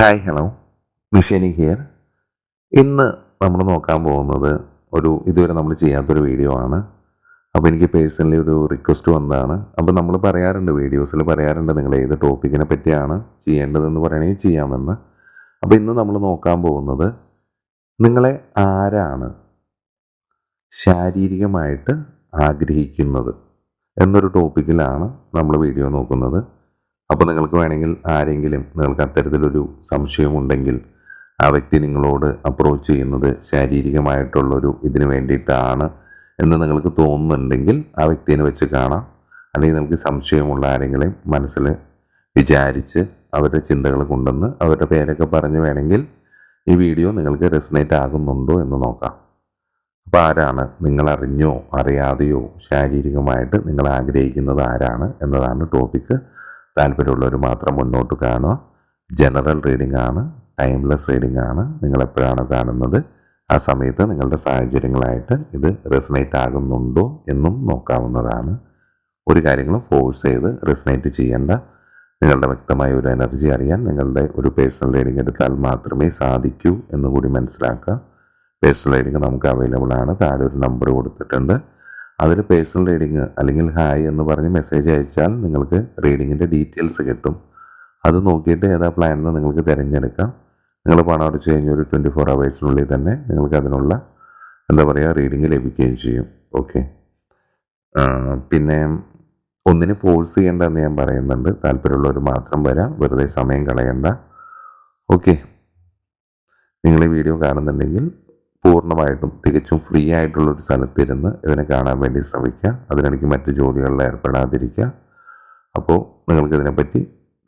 Hi hello മിഷേനി here ഇന്ന് നമ്മൾ നോക്കാൻ പോകുന്നത് ഒരു ഇതുവരെ നമ്മൾ ചെയ്യാത്തൊരു വീഡിയോ ആണ്. അപ്പോൾ എനിക്ക് പേഴ്സണലി ഒരു റിക്വസ്റ്റ് വന്നതാണ്. അപ്പോൾ നമ്മൾ പറയാറുണ്ട് വീഡിയോസിൽ പറയാറുണ്ട് നിങ്ങൾ ഏത് ടോപ്പിക്കിനെ പറ്റിയാണ് ചെയ്യേണ്ടതെന്ന് പറയണമെങ്കിൽ ചെയ്യാമെന്ന്. അപ്പോൾ ഇന്ന് നമ്മൾ നോക്കാൻ പോകുന്നത് നിങ്ങളെ ആരാണ് ശാരീരികമായിട്ട് ആഗ്രഹിക്കുന്നത് എന്നൊരു ടോപ്പിക്കിലാണ് നമ്മൾ വീഡിയോ നോക്കുന്നത്. അപ്പോൾ നിങ്ങൾക്ക് വേണമെങ്കിൽ ആരെങ്കിലും നിങ്ങൾക്ക് അത്തരത്തിലൊരു സംശയമുണ്ടെങ്കിൽ ആ വ്യക്തി നിങ്ങളോട് അപ്രോച്ച് ചെയ്യുന്നത് ശാരീരികമായിട്ടുള്ളൊരു ഇതിന് വേണ്ടിയിട്ടാണ് എന്ന് നിങ്ങൾക്ക് തോന്നുന്നുണ്ടെങ്കിൽ ആ വ്യക്തിനെ വെച്ച് കാണാം. അല്ലെങ്കിൽ നിങ്ങൾക്ക് സംശയമുള്ള ആരെങ്കിലും മനസ്സിൽ വിചാരിച്ച് അവരുടെ ചിന്തകൾ കൊണ്ടുവന്ന് അവരുടെ പേരൊക്കെ പറഞ്ഞ് വേണമെങ്കിൽ ഈ വീഡിയോ നിങ്ങൾക്ക് റെസിനേറ്റ് ആകുന്നുണ്ടോ എന്ന് നോക്കാം. അപ്പോൾ ആരാണ് നിങ്ങൾ അറിഞ്ഞോ അറിയാതെയോ ശാരീരികമായിട്ട് നിങ്ങൾ ആഗ്രഹിക്കുന്നത് ആരാണ് എന്നതാണ് ടോപ്പിക്ക് താല്പര്യമുള്ളവർ മാത്രം മുന്നോട്ട് കാണുക. ജനറൽ റീഡിംഗ് ആണ് ടൈംലെസ് റീഡിംഗ് ആണ്. നിങ്ങൾ എപ്പോഴാണോ കാണുന്നത്? ആ സമയത്ത് നിങ്ങളുടെ സാഹചര്യങ്ങളായിട്ട് ഇത് റെസനേറ്റ് ആകുന്നുണ്ടോ എന്നും നോക്കാവുന്നതാണ്. ഒരു കാര്യങ്ങളും ഫോഴ്സ് ചെയ്ത് റെസനേറ്റ് ചെയ്യേണ്ട. നിങ്ങളുടെ വ്യക്തമായ ഒരു എനർജി അറിയാൻ നിങ്ങളുടെ ഒരു പേഴ്സണൽ റീഡിംഗ് എടുത്താൽ മാത്രമേ സാധിക്കൂ എന്നുകൂടി മനസ്സിലാക്കുക. പേഴ്സണൽ റീഡിംഗ് നമുക്ക് അവൈലബിൾ ആണ്. താഴെ ഒരു നമ്പർ കൊടുത്തിട്ടുണ്ട്. അതിൽ പേഴ്സണൽ റീഡിങ് അല്ലെങ്കിൽ ഹായ് എന്ന് പറഞ്ഞ് മെസ്സേജ് അയച്ചാൽ നിങ്ങൾക്ക് റീഡിങ്ങിന്റെ ഡീറ്റെയിൽസ് കിട്ടും. അത് നോക്കിയിട്ട് ഏതാ പ്ലാൻ എന്ന് നിങ്ങൾക്ക് തിരഞ്ഞെടുക്കാം. നിങ്ങൾ പണം അടച്ചു കഴിഞ്ഞ ഒരു ട്വന്റി ഫോർ അവേഴ്സിനുള്ളിൽ തന്നെ നിങ്ങൾക്ക് അതിനുള്ള എന്താ പറയുക റീഡിങ് ലഭിക്കുകയും ചെയ്യും. ഓക്കെ പിന്നെ ഒന്നിന് ഫോഴ്സ് ചെയ്യേണ്ടെന്ന് ഞാൻ പറയുന്നുണ്ട്. താല്പര്യമുള്ളവർ മാത്രം വരാം. വെറുതെ സമയം കളയണ്ട. ഓക്കെ നിങ്ങൾ ഈ വീഡിയോ കാണുന്നുണ്ടെങ്കിൽ പൂർണമായിട്ടും തികച്ചും ഫ്രീ ആയിട്ടുള്ള ഒരു സ്ഥലത്തിരുന്ന് ഇതിനെ കാണാൻ വേണ്ടി ശ്രമിക്കുക. അതിനിടയ്ക്ക് മറ്റ് ജോലികളിൽ ഏർപ്പെടാതിരിക്കുക. അപ്പോൾ നിങ്ങൾക്ക് ഇതിനെപ്പറ്റി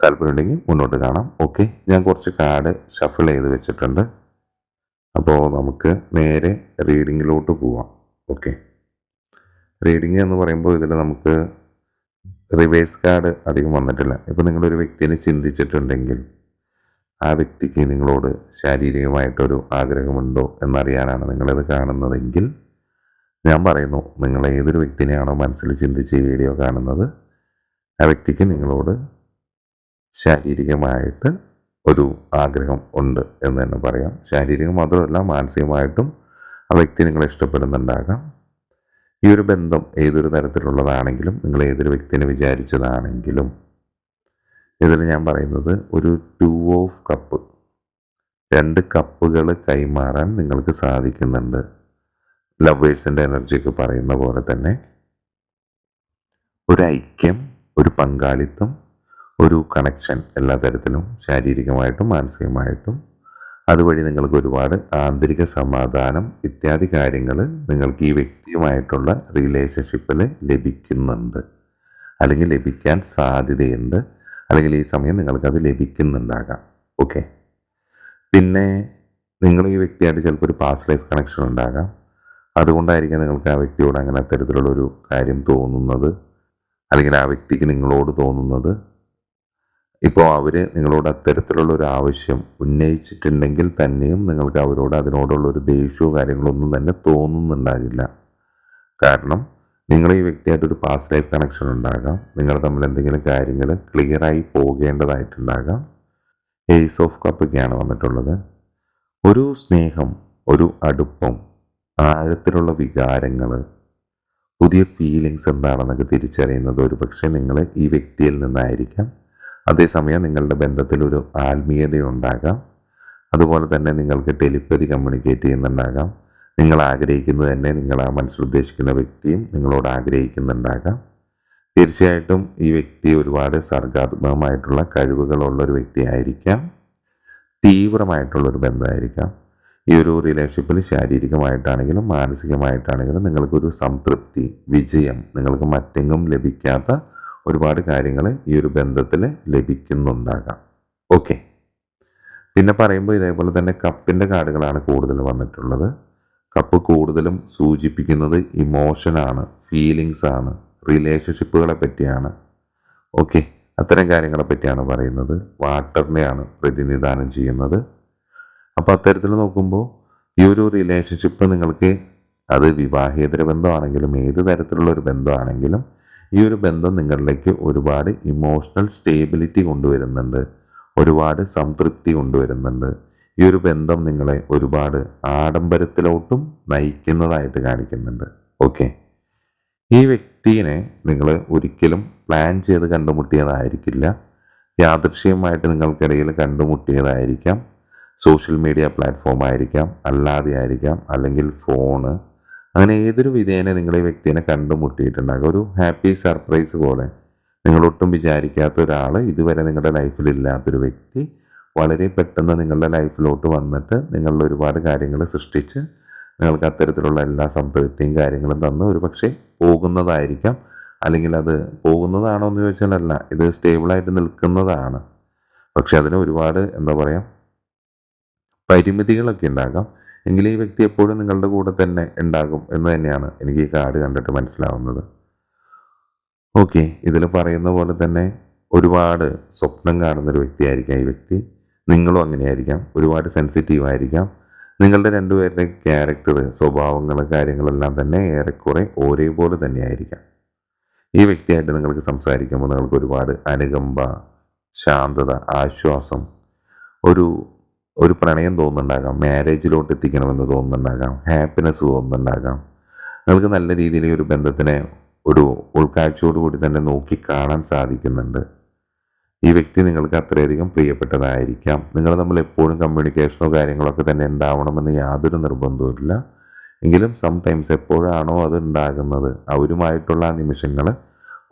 താല്പര്യമുണ്ടെങ്കിൽ മുന്നോട്ട് കാണാം. ഓക്കെ ഞാൻ കുറച്ച് കാർഡ് ഷഫിൾ ചെയ്ത് വെച്ചിട്ടുണ്ട്. അപ്പോൾ നമുക്ക് നേരെ റീഡിങ്ങിലോട്ട് പോവാം. ഓക്കെ റീഡിങ് എന്ന് പറയുമ്പോൾ ഇതിൽ നമുക്ക് റിവേഴ്സ് കാർഡ് അധികം വന്നിട്ടില്ല. ഇപ്പോൾ നിങ്ങളൊരു വ്യക്തിനെ ചിന്തിച്ചിട്ടുണ്ടെങ്കിൽ ആ വ്യക്തിക്ക് നിങ്ങളോട് ശാരീരികമായിട്ടൊരു ആഗ്രഹമുണ്ടോ എന്നറിയാനാണ് നിങ്ങളിത് കാണുന്നതെങ്കിൽ ഞാൻ പറയുന്നു നിങ്ങൾ ഏതൊരു വ്യക്തിനെയാണോ മനസ്സിൽ ചിന്തിച്ച് ഈ വീഡിയോ കാണുന്നത് ആ വ്യക്തിക്ക് നിങ്ങളോട് ശാരീരികമായിട്ട് ഒരു ആഗ്രഹം ഉണ്ട് എന്ന് തന്നെ പറയാം. ശാരീരികം മാത്രമല്ല മാനസികമായിട്ടും ആ വ്യക്തി നിങ്ങളെ ഇഷ്ടപ്പെടുന്നുണ്ടാകാം. ഈ ഒരു ബന്ധം ഏതൊരു തരത്തിലുള്ളതാണെങ്കിലും നിങ്ങൾ ഏതൊരു വ്യക്തിനെ വിചാരിച്ചതാണെങ്കിലും ഇതിൽ ഞാൻ പറയുന്നത് ഒരു ടു ഓഫ് കപ്പ് രണ്ട് കപ്പുകൾ കൈമാറാൻ നിങ്ങൾക്ക് സാധിക്കുന്നുണ്ട്. ലവേഴ്സിന്റെ എനർജിയൊക്കെ പറയുന്ന പോലെ തന്നെ. ഒരു ഐക്യം ഒരു പങ്കാളിത്തം ഒരു കണക്ഷൻ എല്ലാ തരത്തിലും ശാരീരികമായിട്ടും മാനസികമായിട്ടും. അതുവഴി നിങ്ങൾക്ക് ഒരുപാട് ആന്തരിക സമാധാനം ഇത്യാദി കാര്യങ്ങൾ നിങ്ങൾക്ക് ഈ വ്യക്തിയുമായിട്ടുള്ള റിലേഷൻഷിപ്പിൽ ലഭിക്കുന്നുണ്ട്. അല്ലെങ്കിൽ ലഭിക്കാൻ സാധ്യതയുണ്ട്. അല്ലെങ്കിൽ ഈ സമയം നിങ്ങൾക്കത് ലഭിക്കുന്നുണ്ടാകാം. ഓക്കെ പിന്നെ നിങ്ങൾ ഈ വ്യക്തിയായിട്ട് ചിലപ്പോൾ ഒരു പാസ്റ്റ് ലൈഫ് കണക്ഷൻ ഉണ്ടാകാം. അതുകൊണ്ടായിരിക്കാം നിങ്ങൾക്ക് ആ വ്യക്തിയോട് അങ്ങനെ അത്തരത്തിലുള്ളൊരു കാര്യം തോന്നുന്നത്. അല്ലെങ്കിൽ ആ വ്യക്തിക്ക് നിങ്ങളോട് തോന്നുന്നത്. ഇപ്പോൾ അവർ നിങ്ങളോട് അത്തരത്തിലുള്ള ഒരു ആവശ്യം ഉന്നയിച്ചിട്ടുണ്ടെങ്കിൽ തന്നെയും നിങ്ങൾക്ക് അവരോട് അതിനോടുള്ള ഒരു ദേഷ്യവും കാര്യങ്ങളൊന്നും തന്നെ തോന്നുന്നുണ്ടാകില്ല. കാരണം നിങ്ങൾ ഈ വ്യക്തിയായിട്ട് ഒരു പാസ്റ്റ് ലൈഫ് കണക്ഷൻ ഉണ്ടാകാം. നിങ്ങൾ തമ്മിൽ എന്തെങ്കിലും കാര്യങ്ങൾ ക്ലിയറായി പോകേണ്ടതായിട്ടുണ്ടാകാം. ഏസ് ഓഫ് കപ്പൊക്കെയാണ് വന്നിട്ടുള്ളത്. ഒരു സ്നേഹം ഒരു അടുപ്പം ആഴത്തിലുള്ള വികാരങ്ങൾ പുതിയ ഫീലിങ്സ് എന്താണെന്നൊക്കെ തിരിച്ചറിയുന്നത് ഒരു പക്ഷേ നിങ്ങൾ ഈ വ്യക്തിയിൽ നിന്നായിരിക്കാം. അതേസമയം നിങ്ങളുടെ ബന്ധത്തിൽ ഒരു ആത്മീയതയുണ്ടാകാം. അതുപോലെ തന്നെ നിങ്ങൾക്ക് ടെലിപ്പതി കമ്മ്യൂണിക്കേറ്റ് ചെയ്യുന്നുണ്ടാകാം. നിങ്ങൾ ആഗ്രഹിക്കുന്നത് തന്നെ നിങ്ങൾ ആ മനസ്സിൽ ഉദ്ദേശിക്കുന്ന വ്യക്തിയും നിങ്ങളോട് ആഗ്രഹിക്കുന്നുണ്ടാകാം. തീർച്ചയായിട്ടും ഈ വ്യക്തി ഒരുപാട് സർഗാത്മകമായിട്ടുള്ള കഴിവുകളുള്ള ഒരു വ്യക്തിയായിരിക്കാം തീവ്രമായിട്ടുള്ളൊരു ബന്ധമായിരിക്കാം. ഈ ഒരു റിലേഷൻഷിപ്പിൽ ശാരീരികമായിട്ടാണെങ്കിലും മാനസികമായിട്ടാണെങ്കിലും നിങ്ങൾക്കൊരു സംതൃപ്തി വിജയം നിങ്ങൾക്ക് മറ്റെങ്ങും ലഭിക്കാത്ത ഒരുപാട് കാര്യങ്ങൾ ഈ ഒരു ബന്ധത്തിൽ ലഭിക്കുന്നുണ്ടാകാം. ഓക്കെ പിന്നെ പറയുമ്പോൾ ഇതേപോലെ തന്നെ കപ്പിന്റെ കാർഡുകളാണ് കൂടുതൽ വന്നിട്ടുള്ളത്. കപ്പ് കൂടുതലും സൂചിപ്പിക്കുന്നത് ഇമോഷനാണ് ഫീലിങ്സ് ആണ് റിലേഷൻഷിപ്പുകളെ പറ്റിയാണ്. ഓക്കെ അത്തരം കാര്യങ്ങളെ പറ്റിയാണ് പറയുന്നത്. വാട്ടറിനെയാണ് പ്രതിനിധാനം ചെയ്യുന്നത്. അപ്പോൾ അത്തരത്തിൽ നോക്കുമ്പോൾ ഈ ഒരു റിലേഷൻഷിപ്പ് നിങ്ങൾക്ക് അത് വിവാഹേതര ബന്ധമാണെങ്കിലും ഏത് തരത്തിലുള്ള ഒരു ബന്ധമാണെങ്കിലും ഈ ഒരു ബന്ധം നിങ്ങളിലേക്ക് ഒരുപാട് ഇമോഷണൽ സ്റ്റേബിലിറ്റി കൊണ്ടുവരുന്നുണ്ട്. ഒരുപാട് സംതൃപ്തി കൊണ്ടുവരുന്നുണ്ട്. ഈ ഒരു ബന്ധം നിങ്ങളെ ഒരുപാട് ആഡംബരത്തിലോട്ടും നയിക്കുന്നതായിട്ട് കാണിക്കുന്നുണ്ട്. ഓക്കെ? ഈ വ്യക്തിയെ നിങ്ങൾ ഒരിക്കലും പ്ലാൻ ചെയ്ത് കണ്ടുമുട്ടിയതായിരിക്കില്ല. യാദൃശ്യമായിട്ട് നിങ്ങൾക്കിടയിൽ കണ്ടുമുട്ടിയതായിരിക്കാം. സോഷ്യൽ മീഡിയ പ്ലാറ്റ്ഫോം ആയിരിക്കാം അല്ലാതെ ആയിരിക്കാം അല്ലെങ്കിൽ ഫോണ് അങ്ങനെ ഏതൊരു വിധേന നിങ്ങൾ ഈ വ്യക്തിനെ കണ്ടുമുട്ടിയിട്ടുണ്ടാകും. ഒരു ഹാപ്പി സർപ്രൈസ് പോലെ. നിങ്ങളൊട്ടും വിചാരിക്കാത്ത ഒരാൾ ഇതുവരെ നിങ്ങളുടെ ലൈഫിൽ ഇല്ലാത്തൊരു വ്യക്തി വളരെ പെട്ടെന്ന് നിങ്ങളുടെ ലൈഫിലോട്ട് വന്നിട്ട് നിങ്ങളുടെ ഒരുപാട് കാര്യങ്ങൾ സൃഷ്ടിച്ച് നിങ്ങൾക്ക് അത്തരത്തിലുള്ള എല്ലാ സംതൃപ്തിയും കാര്യങ്ങളും തന്ന് ഒരു പക്ഷേ പോകുന്നതായിരിക്കാം. അല്ലെങ്കിൽ അത് പോകുന്നതാണോ എന്ന് ചോദിച്ചാലല്ല ഇത് സ്റ്റേബിളായിട്ട് നിൽക്കുന്നതാണ്. പക്ഷെ അതിന് ഒരുപാട് എന്താ പറയുക പരിമിതികളൊക്കെ ഉണ്ടാകാം. എങ്കിലും ഈ വ്യക്തി എപ്പോഴും നിങ്ങളുടെ കൂടെ തന്നെ ഉണ്ടാകും എന്ന് തന്നെയാണ് എനിക്ക് ഈ കാർഡ് കണ്ടിട്ട് മനസ്സിലാവുന്നത്. ഓക്കെ ഇതിൽ പറയുന്ന പോലെ തന്നെ ഒരുപാട് സ്വപ്നം കാണുന്ന ഒരു വ്യക്തിയായിരിക്കാം ഈ വ്യക്തി. നിങ്ങളും അങ്ങനെയായിരിക്കാം. ഒരുപാട് സെൻസിറ്റീവ് ആയിരിക്കാം. നിങ്ങളുടെ രണ്ടുപേരുടെ ക്യാരക്ടർ സ്വഭാവങ്ങൾ കാര്യങ്ങളെല്ലാം തന്നെ ഏറെക്കുറെ ഒരേപോലെ തന്നെയായിരിക്കാം. ഈ വ്യക്തിയായിട്ട് നിങ്ങൾക്ക് സംസാരിക്കുമ്പോൾ നിങ്ങൾക്ക് ഒരുപാട് അനുകമ്പ ശാന്തത ആശ്വാസം ഒരു ഒരു പ്രണയം തോന്നുന്നുണ്ടാകാം. മാരേജിലോട്ട് എത്തിക്കണമെന്ന് തോന്നുന്നുണ്ടാകാം. ഹാപ്പിനെസ് തോന്നുന്നുണ്ടാകാം. നിങ്ങൾക്ക് നല്ല രീതിയിൽ ഒരു ബന്ധത്തിനെ ഒരു ഉൾക്കാഴ്ചയോടുകൂടി തന്നെ നോക്കി കാണാൻ സാധിക്കുന്നുണ്ട്. ഈ വ്യക്തി നിങ്ങൾക്ക് അത്രയധികം പ്രിയപ്പെട്ടതായിരിക്കാം. നിങ്ങൾ നമ്മൾ എപ്പോഴും കമ്മ്യൂണിക്കേഷനോ കാര്യങ്ങളൊക്കെ തന്നെ ഉണ്ടാവണമെന്ന് യാതൊരു നിർബന്ധവുമില്ല എങ്കിലും സംടൈംസ് എപ്പോഴാണോ അത് ഉണ്ടാകുന്നത് അവരുമായിട്ടുള്ള നിമിഷങ്ങൾ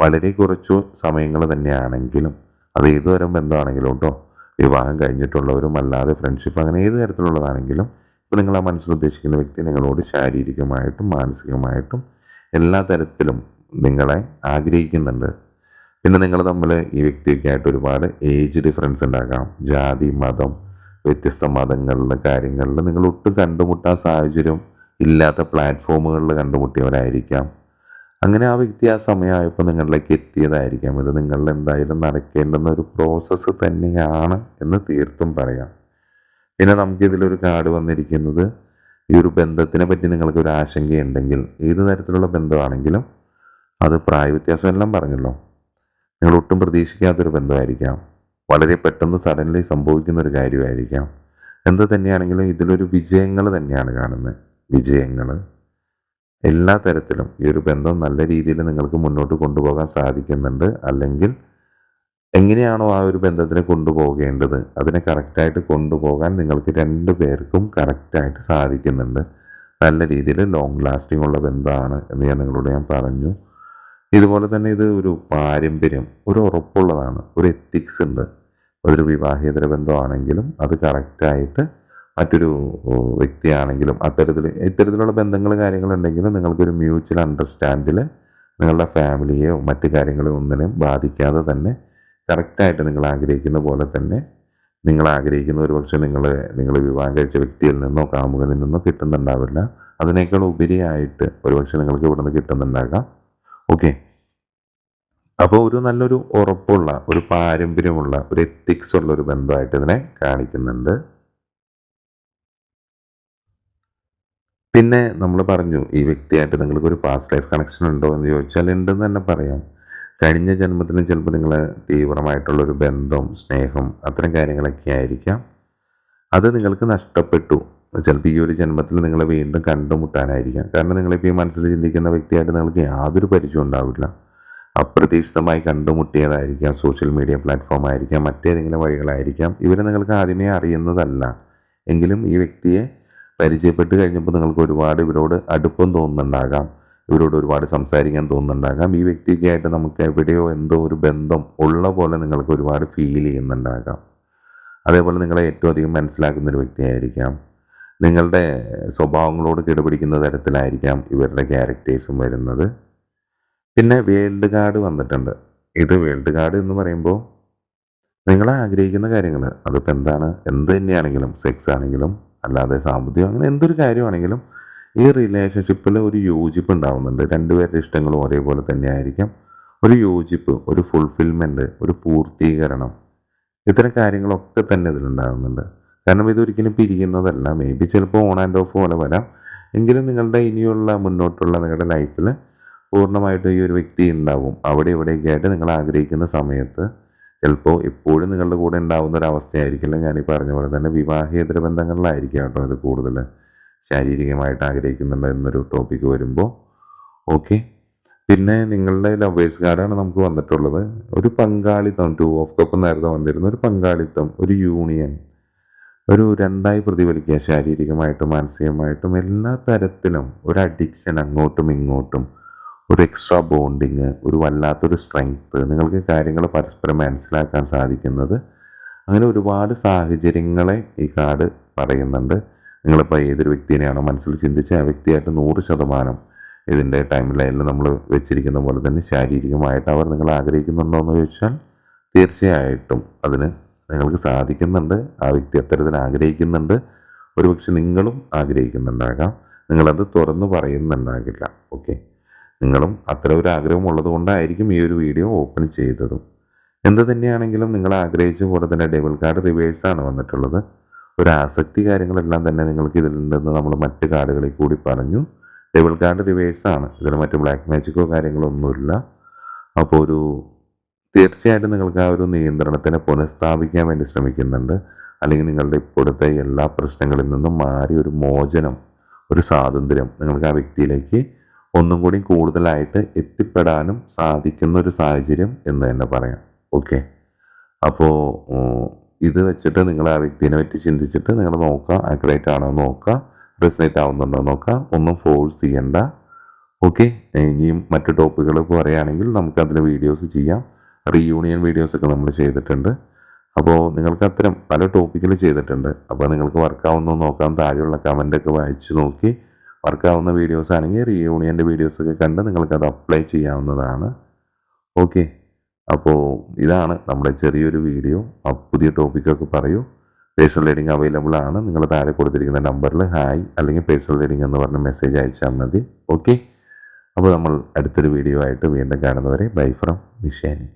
വളരെ കുറച്ചു സമയങ്ങൾ തന്നെയാണെങ്കിലും അത് ഏതുതരം ബന്ധമാണെങ്കിലും കേട്ടോ വിവാഹം കഴിഞ്ഞിട്ടുള്ളവരും അല്ലാതെ ഫ്രണ്ട്ഷിപ്പ് അങ്ങനെ ഏത് തരത്തിലുള്ളതാണെങ്കിലും ഇപ്പോൾ നിങ്ങൾ ആ മനസ്സിൽ ഉദ്ദേശിക്കുന്ന വ്യക്തി നിങ്ങളോട് ശാരീരികമായിട്ടും മാനസികമായിട്ടും എല്ലാ തരത്തിലും നിങ്ങളെ ആഗ്രഹിക്കുന്നുണ്ട്. പിന്നെ നിങ്ങൾ തമ്മിൽ ഈ വ്യക്തിയൊക്കെ ആയിട്ട് ഒരുപാട് ഏജ് ഡിഫറൻസ് ഉണ്ടാകാം. ജാതി മതം വ്യത്യസ്ത മതങ്ങളിലെ കാര്യങ്ങളിൽ നിങ്ങൾ ഒട്ടും കണ്ടുമുട്ടാൻ സാഹചര്യം ഇല്ലാത്ത പ്ലാറ്റ്ഫോമുകളിൽ കണ്ടുമുട്ടിയവരായിരിക്കാം. അങ്ങനെ ആ വ്യക്തി ആ സമയമായപ്പോൾ നിങ്ങളിലേക്ക് എത്തിയതായിരിക്കാം. ഇത് നിങ്ങളിൽ എന്തായാലും നടക്കേണ്ടുന്ന ഒരു പ്രോസസ്സ് തന്നെയാണ് എന്ന് തീർത്തും പറയാം. പിന്നെ നമുക്കിതിലൊരു കാർഡ് വന്നിരിക്കുന്നത് ഈ ഒരു ബന്ധത്തിനെ പറ്റി നിങ്ങൾക്ക് ഒരു ആശങ്കയുണ്ടെങ്കിൽ ഏത് തരത്തിലുള്ള ബന്ധമാണെങ്കിലും അത് പ്രായവ്യത്യാസം എല്ലാം പറഞ്ഞല്ലോ. നിങ്ങൾ ഒട്ടും പ്രതീക്ഷിക്കാത്തൊരു ബന്ധമായിരിക്കാം. വളരെ പെട്ടെന്ന് സഡൻലി സംഭവിക്കുന്ന ഒരു കാര്യമായിരിക്കാം. എന്ത് തന്നെയാണെങ്കിലും ഇതിലൊരു വിജയങ്ങൾ തന്നെയാണ് കാണുന്നത്. വിജയങ്ങൾ എല്ലാ തരത്തിലും ഈ ഒരു ബന്ധം നല്ല രീതിയിൽ നിങ്ങൾക്ക് മുന്നോട്ട് കൊണ്ടുപോകാൻ സാധിക്കുന്നുണ്ട്. അല്ലെങ്കിൽ എങ്ങനെയാണോ ആ ഒരു ബന്ധത്തിനെ കൊണ്ടുപോകേണ്ടത് അതിനെ കറക്റ്റായിട്ട് കൊണ്ടുപോകാൻ നിങ്ങൾക്ക് രണ്ടു പേർക്കും കറക്റ്റായിട്ട് സാധിക്കുന്നുണ്ട്. നല്ല രീതിയിൽ ലോങ് ലാസ്റ്റിംഗ് ഉള്ള ബന്ധമാണ് എന്ന് ഞാൻ നിങ്ങളോട് ഞാൻ പറഞ്ഞു. ഇതുപോലെ തന്നെ ഇത് ഒരു പാരമ്പര്യം ഒരു ഉറപ്പുള്ളതാണ് ഒരു എത്തിക്സ് ഉണ്ട്. ഒരു വിവാഹേതര ബന്ധമാണെങ്കിലും അത് കറക്റ്റായിട്ട് മറ്റൊരു വ്യക്തിയാണെങ്കിലും അത്തരത്തിൽ ഇത്തരത്തിലുള്ള ബന്ധങ്ങൾ കാര്യങ്ങളുണ്ടെങ്കിലും നിങ്ങൾക്കൊരു മ്യൂച്വൽ അണ്ടർസ്റ്റാൻഡിൽ നിങ്ങളുടെ ഫാമിലിയെയോ മറ്റ് കാര്യങ്ങളോ ഒന്നിനെയും ബാധിക്കാതെ തന്നെ കറക്റ്റായിട്ട് നിങ്ങൾ ആഗ്രഹിക്കുന്ന പോലെ തന്നെ നിങ്ങൾ ആഗ്രഹിക്കുന്ന ഒരു പക്ഷേ നിങ്ങൾ നിങ്ങൾ വിവാഹം കഴിച്ച വ്യക്തിയിൽ നിന്നോ കാമുകനിൽ നിന്നോ കിട്ടുന്നുണ്ടാവില്ല. അതിനേക്കാൾ ഉപരിയായിട്ട് ഒരുപക്ഷെ നിങ്ങൾക്ക് ഇവിടെ നിന്ന് കിട്ടുന്നുണ്ടാകാം. ഓക്കെ. അപ്പോൾ ഒരു നല്ലൊരു ഉറപ്പുള്ള ഒരു പാരമ്പര്യമുള്ള ഒരു എത്തിക്സ് ഉള്ള ഒരു ബന്ധമായിട്ട് ഇതിനെ കാണിക്കുന്നുണ്ട്. പിന്നെ നമ്മൾ പറഞ്ഞു ഈ വ്യക്തിയായിട്ട് നിങ്ങൾക്ക് ഒരു പാസ്റ്റ് ലൈഫ് കണക്ഷൻ ഉണ്ടോ എന്ന് ചോദിച്ചാൽ ഉണ്ടെന്ന് തന്നെ പറയാം. കഴിഞ്ഞ ജന്മത്തിലും ചിലപ്പോൾ നിങ്ങൾ തീവ്രമായിട്ടുള്ളൊരു ബന്ധം സ്നേഹം അത്തരം കാര്യങ്ങളൊക്കെ ആയിരിക്കാം. അത് നിങ്ങൾക്ക് നഷ്ടപ്പെട്ടു. ചിലപ്പോൾ ഈ ഒരു ജന്മത്തിൽ നിങ്ങളെ വീണ്ടും കണ്ടുമുട്ടാനായിരിക്കാം. കാരണം നിങ്ങളിപ്പോൾ ഈ മനസ്സിൽ ചിന്തിക്കുന്ന വ്യക്തിയായിട്ട് നിങ്ങൾക്ക് യാതൊരു പരിചയം ഉണ്ടാവില്ല. അപ്രതീക്ഷിതമായി കണ്ടുമുട്ടിയതായിരിക്കാം സോഷ്യൽ മീഡിയ പ്ലാറ്റ്ഫോം ആയിരിക്കാം മറ്റേതെങ്കിലും വഴികളായിരിക്കാം. ഇവരെ നിങ്ങൾക്ക് ആദ്യമേ അറിയുന്നതല്ല. എങ്കിലും ഈ വ്യക്തിയെ പരിചയപ്പെട്ട് കഴിഞ്ഞപ്പോൾ നിങ്ങൾക്ക് ഒരുപാട് ഇവരോട് അടുപ്പം തോന്നുന്നുണ്ടാകാം. ഇവരോട് ഒരുപാട് സംസാരിക്കാൻ തോന്നുന്നുണ്ടാകാം. ഈ വ്യക്തിയൊക്കെ ആയിട്ട് നമുക്ക് എവിടെയോ എന്തോ ഒരു ബന്ധം ഉള്ള പോലെ നിങ്ങൾക്ക് ഒരുപാട് ഫീൽ ചെയ്യുന്നുണ്ടാകാം. അതേപോലെ നിങ്ങളെ ഏറ്റവും അധികം മനസ്സിലാക്കുന്ന ഒരു വ്യക്തിയായിരിക്കാം. നിങ്ങളുടെ സ്വഭാവങ്ങളോട് കിടപിടിക്കുന്ന തരത്തിലായിരിക്കാം ഇവരുടെ ക്യാരക്ടേഴ്സും വരുന്നത്. പിന്നെ വേൾഡ് കാർഡ് വന്നിട്ടുണ്ട്. ഇത് വേൾഡ് കാർഡ് എന്ന് പറയുമ്പോൾ നിങ്ങൾ ആഗ്രഹിക്കുന്ന കാര്യങ്ങൾ അതിപ്പോൾ എന്താണ് എന്ത് തന്നെയാണെങ്കിലും സെക്സ് ആണെങ്കിലും അല്ലാതെ സാമ്പത്തികം അങ്ങനെ എന്തൊരു കാര്യമാണെങ്കിലും ഈ റിലേഷൻഷിപ്പിൽ ഒരു യോജിപ്പ് ഉണ്ടാവുന്നുണ്ട്. രണ്ടുപേരുടെ ഇഷ്ടങ്ങളും ഒരേപോലെ തന്നെ ആയിരിക്കാം ഒരു യോജിപ്പ് ഒരു ഫുൾഫിൽമെന്റ് ഒരു പൂർത്തീകരണം ഇത്തരം കാര്യങ്ങളൊക്കെ തന്നെ ഇതിലുണ്ടാകുന്നുണ്ട്. കാരണം ഇതൊരിക്കലും പിരിയുന്നതല്ല. മേ ബി ചിലപ്പോൾ ഓൺ ആൻഡ് ഓഫ് പോലെ വരാം. എങ്കിലും നിങ്ങളുടെ ഇനിയുള്ള മുന്നോട്ടുള്ള നിങ്ങളുടെ ലൈഫിൽ പൂർണമായിട്ടും ഈ ഒരു വ്യക്തി ഉണ്ടാവും. അവിടെ ഇവിടെയൊക്കെ ആയിട്ട് നിങ്ങൾ ആഗ്രഹിക്കുന്ന സമയത്ത് ചിലപ്പോൾ എപ്പോഴും നിങ്ങളുടെ കൂടെ ഉണ്ടാവുന്ന ഒരു അവസ്ഥയായിരിക്കില്ല. ഞാൻ ഈ പറഞ്ഞ പോലെ തന്നെ വിവാഹേതര ബന്ധങ്ങളിലായിരിക്കും കേട്ടോ അത് കൂടുതൽ ശാരീരികമായിട്ട് ആഗ്രഹിക്കുന്നുണ്ട് എന്നൊരു ടോപ്പിക്ക് വരുമ്പോൾ. ഓക്കെ പിന്നെ നിങ്ങളുടെ ലവേഴ്സ് കാർഡാണ് നമുക്ക് വന്നിട്ടുള്ളത്. ഒരു പങ്കാളിത്തം ടു ഓഫ് കപ്പ് നേരത്തെ വന്നിരുന്ന. ഒരു പങ്കാളിത്തം ഒരു യൂണിയൻ ഒരു രണ്ടായി പ്രതിഫലിക്കുക. ശാരീരികമായിട്ടും മാനസികമായിട്ടും എല്ലാ തരത്തിലും ഒരു അഡിക്ഷൻ അങ്ങോട്ടും ഇങ്ങോട്ടും ഒരു എക്സ്ട്രാ ബോണ്ടിങ് ഒരു വല്ലാത്തൊരു സ്ട്രെങ്ത് നിങ്ങൾക്ക് കാര്യങ്ങൾ പരസ്പരം മനസ്സിലാക്കാൻ സാധിക്കുന്നത്. അങ്ങനെ ഒരുപാട് സാഹചര്യങ്ങളെ ഈ കാർഡ് പറയുന്നുണ്ട്. നിങ്ങളിപ്പോൾ ഏതൊരു വ്യക്തിനെയാണോ മനസ്സിൽ ചിന്തിച്ച് ആ വ്യക്തിയായിട്ട് നൂറ് ശതമാനം ഇതിന്റെ ടൈം ലൈനിൽ നമ്മൾ വെച്ചിരിക്കുന്ന പോലെ തന്നെ ശാരീരികമായിട്ട് അവർ നിങ്ങൾ ആഗ്രഹിക്കുന്നുണ്ടോ എന്ന് ചോദിച്ചാൽ തീർച്ചയായിട്ടും അതിന് നിങ്ങൾക്ക് സാധിക്കുന്നുണ്ട്. ആ വ്യക്തി അത്തരത്തിൽ ആഗ്രഹിക്കുന്നുണ്ട്. ഒരുപക്ഷെ നിങ്ങളും ആഗ്രഹിക്കുന്നുണ്ടാകാം. നിങ്ങളത് തുറന്നു പറയുന്നുണ്ടാകില്ല. ഓക്കെ നിങ്ങളും അത്ര ഒരു ആഗ്രഹം ഉള്ളതുകൊണ്ടായിരിക്കും ഈ ഒരു വീഡിയോ ഓപ്പൺ ചെയ്തതും. എന്ത് തന്നെയാണെങ്കിലും നിങ്ങൾ ആഗ്രഹിച്ച പോലെ തന്നെ ഡബിൾ കാർഡ് റിവേഴ്സാണ് വന്നിട്ടുള്ളത്. ഒരു ആസക്തി കാര്യങ്ങളെല്ലാം തന്നെ നിങ്ങൾക്ക് ഇതിൽ നിന്ന് നമ്മൾ മറ്റ് കാർഡുകളിൽ കൂടി പറഞ്ഞു. ഡബിൾ കാർഡ് റിവേഴ്സാണ്. ഇതിൽ മറ്റ് ബ്ലാക്ക് മാജിക്കോ കാര്യങ്ങളോ ഒന്നുമില്ല അപ്പോൾ ഒരു തീർച്ചയായിട്ടും നിങ്ങൾക്ക് ആ ഒരു നിയന്ത്രണത്തിനെ പുനഃസ്ഥാപിക്കാൻ വേണ്ടി ശ്രമിക്കുന്നുണ്ട്. അല്ലെങ്കിൽ നിങ്ങളുടെ ഇപ്പോഴത്തെ എല്ലാ പ്രശ്നങ്ങളിൽ നിന്നും മാറി ഒരു മോചനം ഒരു സ്വാതന്ത്ര്യം നിങ്ങൾക്ക് ആ വ്യക്തിയിലേക്ക് ഒന്നും കൂടി കൂടുതലായിട്ട് എത്തിപ്പെടാനും സാധിക്കുന്ന ഒരു സാഹചര്യം എന്ന് തന്നെ പറയാം. ഓക്കെ? അപ്പോൾ ഇത് വെച്ചിട്ട് നിങ്ങൾ ആ വ്യക്തിനെ പറ്റി ചിന്തിച്ചിട്ട് നിങ്ങൾ നോക്കുക ആക്യുറേറ്റ് ആണോ നോക്കുക. റെസിനേറ്റ് ആവുന്നുണ്ടോ നോക്കാം. ഒന്നും ഫോഴ്സ് ചെയ്യണ്ട. ഓക്കെ ഇനിയും മറ്റു ടോപ്പിക്കുകൾ പറയുകയാണെങ്കിൽ നമുക്ക് അതിന് വീഡിയോസ് ചെയ്യാം റീയൂണിയൻ വീഡിയോസൊക്കെ നമ്മൾ ചെയ്തിട്ടുണ്ട്. അപ്പോൾ നിങ്ങൾക്ക് അത്തരം പല ടോപ്പിക്കിൽ ചെയ്തിട്ടുണ്ട്. അപ്പോൾ നിങ്ങൾക്ക് വർക്കാവുന്ന നോക്കാം താഴെയുള്ള കമന്റൊക്കെ വായിച്ച് നോക്കി. വർക്കാവുന്ന വീഡിയോസ് ആണെങ്കിൽ റീയൂണിയന്റെ വീഡിയോസൊക്കെ കണ്ട് നിങ്ങൾക്ക് അത് അപ്ലൈ ചെയ്യാവുന്നതാണ്. ഓക്കെ അപ്പോൾ ഇതാണ് നമ്മുടെ ചെറിയൊരു വീഡിയോ പുതിയ ടോപ്പിക്കൊക്കെ പറയൂ. പേഴ്സണൽ റീഡിങ് അവൈലബിൾ ആണ്. നിങ്ങൾ താഴെ കൊടുത്തിരിക്കുന്ന നമ്പറിൽ ഹായ് അല്ലെങ്കിൽ പേഴ്സണൽ റീഡിങ് എന്ന് പറഞ്ഞ മെസ്സേജ് അയച്ചാൽ മതി. ഓക്കെ അപ്പോൾ നമ്മൾ അടുത്തൊരു വീഡിയോ ആയിട്ട് വീണ്ടും കാണുന്നവരെ ബൈ ഫ്രം മിഷാനി